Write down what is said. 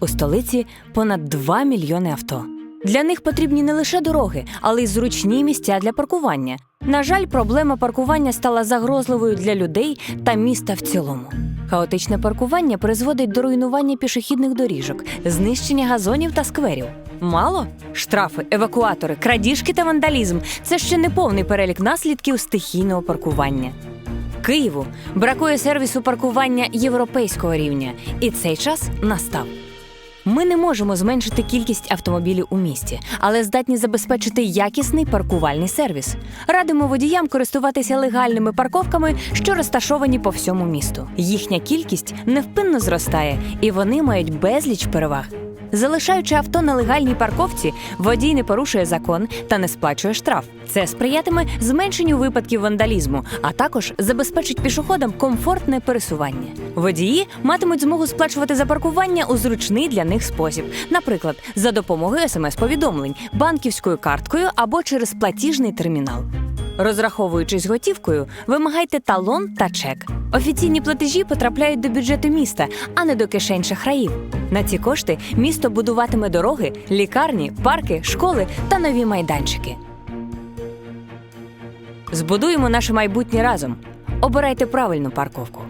У столиці понад 2 мільйони авто. Для них потрібні не лише дороги, але й зручні місця для паркування. На жаль, проблема паркування стала загрозливою для людей та міста в цілому. Хаотичне паркування призводить до руйнування пішохідних доріжок, знищення газонів та скверів. Мало штрафи, евакуатори, крадіжки та вандалізм це ще не повний перелік наслідків стихійного паркування. Києву бракує сервісу паркування європейського рівня, і цей час настав. Ми не можемо зменшити кількість автомобілів у місті, але здатні забезпечити якісний паркувальний сервіс. Радимо водіям користуватися легальними парковками, що розташовані по всьому місту. Їхня кількість невпинно зростає, і вони мають безліч переваг. Залишаючи авто на легальній парковці, водій не порушує закон та не сплачує штраф. Це сприятиме зменшенню випадків вандалізму, а також забезпечить пішоходам комфортне пересування. Водії матимуть змогу сплачувати за паркування у зручний для них спосіб, наприклад, за допомогою смс-повідомлень, банківською карткою або через платіжний термінал. Розраховуючись готівкою, вимагайте талон та чек. Офіційні платежі потрапляють до бюджету міста, а не до кишень шахраїв. На ці кошти місто будуватиме дороги, лікарні, парки, школи та нові майданчики. Збудуємо наше майбутнє разом. Обирайте правильну парковку.